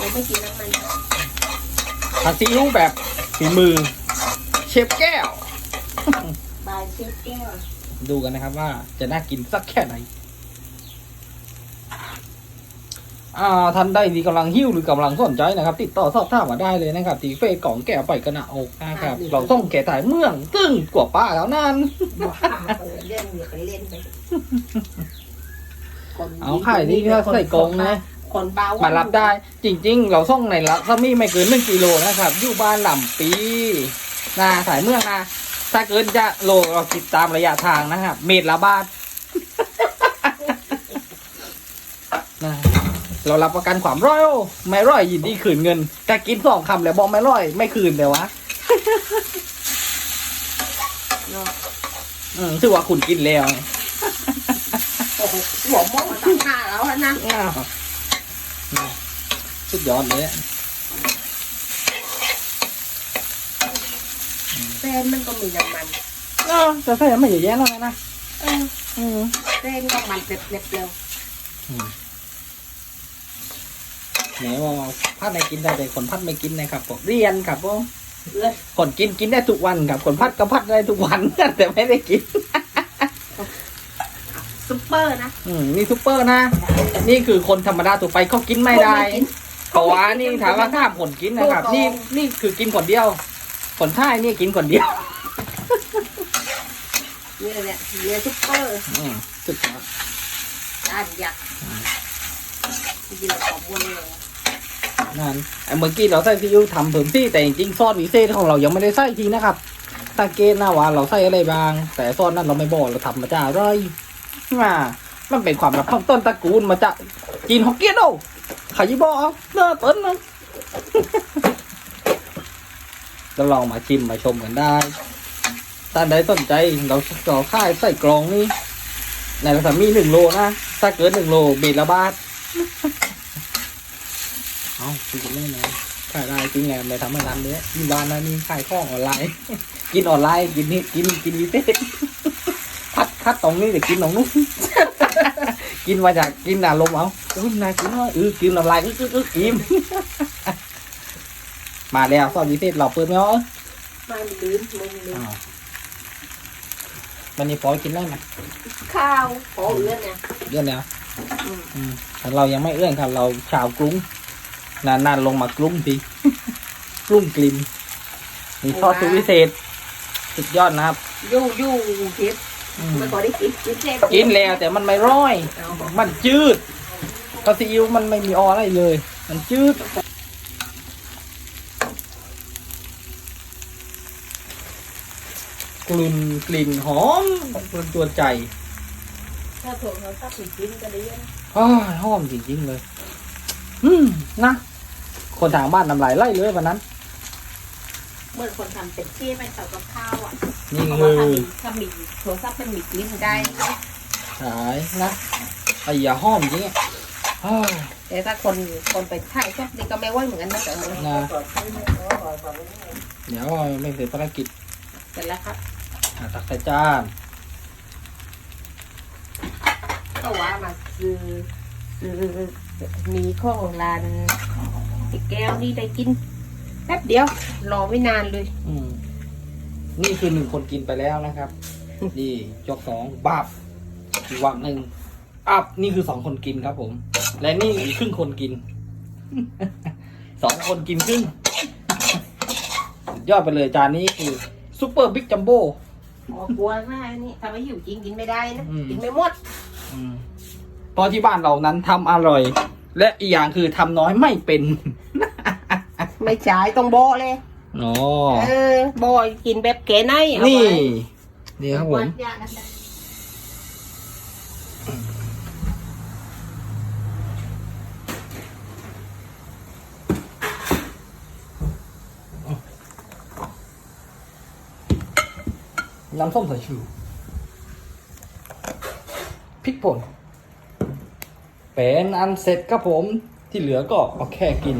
เราไม่กินน้ำมันผัดซีอิ๊วแบบฝีมือ เชฟแก้ว บายเชฟแก้วดูกันนะครับว่าจะน่ากินสักแค่ไหน อ่าท่านใดที่กำลังหิ้วหรือกำลังสนใจนะครับ ติดต่อสอบถามมาได้เลยนะครับที่เฟซของแก้วไปกระหนาอกนะครับเราต้องแก่ถ่ายเมืองตึ้งกว่าป้าแล้วนั่นบอกเออเล่นเดี๋ยวไปเล่นไปคนเอาไข่นี่ก็ใส่กรงนะ คนเบามามารับได้ จริง ๆ เราส่งในละซามี่ไม่เกินหนึ่งกิโลนะครับ อยู่บ้านหล่ำปีนาสายเมืองนะถ้าเกินจะโลเราคิดตามระยะทางนะครับ เมตรละบาทนะเรารับประกันความร้อยโอ้ไม่ร้อยยินดีคืนเงินแต่กินสองคำแล้วบอกไม่ร้อย ไม่คืนเลยวะเนาะอืมถือว่าคุณกินแล้วไงโอ้โหหัวมองมาตั้งหน้าแล้วนะอ้าวนะ สุดยอดเลยอะเส้นมันก็มีน้ำมันเออจะใส่ไม่เยอะแยะแล้วนะเอออืมเส้นก็มันเล็บๆเร็วไหนว่าพัดไม่กินได้แต่คนพัดไม่กินนะครับผมเรียนครับผมเลยคนกินกินได้ทุกวันครับคนพัดก็พัดได้ทุกวันแต่ไม่ได้กิน ซุปเปอร์นะ อืมนี่ซุปเปอร์นะ นี่คือคนธรรมดาทั่วไปเขากินไม่ได้เขาไม่กินเพราะว่านี่ถามว่าถ้าคนกินนะครับถูกต้องนี่นี่คือกินคนเดียวคนท่ายนี่กินคนเดียวนี่แหละเรือซุปเปอร์อืมสุดยอดจานยักษ์จริงๆเราขอบวนเลยนั่นไอ้เมื่อกี้เราใส่ซีอิ๊วทำเพิ่มที่แต่จริงๆซอสวิเศษของเรายังไม่ได้ใส่ทีนะครับสังเกตนะว่าเราใส่อะไรบ้าง แต่ซอสนั้นเราไม่บอกเราทำมาจากอะไร มามันเป็นความลับของต้นตระกูลมาจากจีนฮอกเกี้ยนโอ้ขายบอกเน้อต้นนะเราลองมาชิมมาชมกันได้ท่านใดสนใจเราเราค่ายใส่กรองนี่ในราคามีหนึ่งโลนะ ถ้าเกินหนึ่งโลเบดละบาท เอาจริงไม่นะขายได้จริงไงไม่ทำให้ร้านเนี้ยมีร้านนะนี่ขายของออนไลน์ กินออนไลน์ กินนี่กินกินวิเศษ พัดพัดตรงนี้เดี๋ยวกินตรงนู้น กินมาจากกินอารมณ์เอาอุ้ยนายกินว่าเออกินน้ำลายอึ๊กอึ๊กอึ๊กอิ่ม มาแล้วซอสวิเศษเราเปิดไหมอ๋อไม่ลืมมึงลืมอ้าววันนี้พอกินได้ไหมข้าวขอเอื้อนเนี่ยเรื่องเนี้ยอืมอืมแต่เรายังไม่เอื้อนครับ เราชาวกรุ้งนานๆลงมากรุ้งทีกรุ้งกลิมมีทอดสูตรพิเศษสุดยอดนะครับยู่ยู่ทิพย์อื มไม่พอได้กินกินเส้นกินแล้วแต่มันไม่ร้อยเอามันจืดปลาซีอิ๊วมันไม่มีอออะไรเลย มันจืดกลิ่นกลิ่นหอมเป็นตัวใจ ถ้าถั่วเขาถ้าผิดกินก็ได้ยังอ้ายหอมจริงๆเลย อืมนะ คนทางบ้านน้ำลายไล่เลยวันนั้นเหมื่อนคนทำเป็ดที่เป็นเต่ากับข้าวอะ นี่เพราะคืว่าอถ้ามีถ้ามีโทรศัพท์มันมีกลิ้นได้สายนะไอ้ยาหอมจริงอะอ้าวแต่ถ้าคนคนไปถ่ายชอบนี่ก็ไม่ไหวเหมือนกันนะแต่ว่านะเดี๋ยวไม่เสร็จภารกิจเสร็จแล้วครับอะตักใส่จานก็ว่ามาซื้อซื้อมีข้องร้านไอ้แก้วนี่ได้กินแป๊บเดียวรอไม่นานเลย อืม นี่คือหนึ่งคนกินไปแล้วนะครับ นี่ยกสองบับอีกวักหนึ่งอับนี่คือสองคนกินครับผม และนี่อีกครึ่งคนกินสองคนกินครึ่งสุดยอดไปเลยจานนี้คือซูเปอร์บิ๊กจัมโบ้อ๋อกลัวมากนี่ทำให้หิวจริงกินไม่ได้นะอืมกินไม่หมดเพราะที่บ้านเรานั้นทำอร่อย และอีกอย่างคือทำน้อยไม่เป็น ไม่จ่ายต้องโบะเลย อ๋อ เออโบะกินแบบเก๋ไนเอานี่ไว้นี่ครับผม น้ำส้มสายชู พริกป่นเป็นอันเสร็จครับผม ที่เหลือก็เอาแค่กิน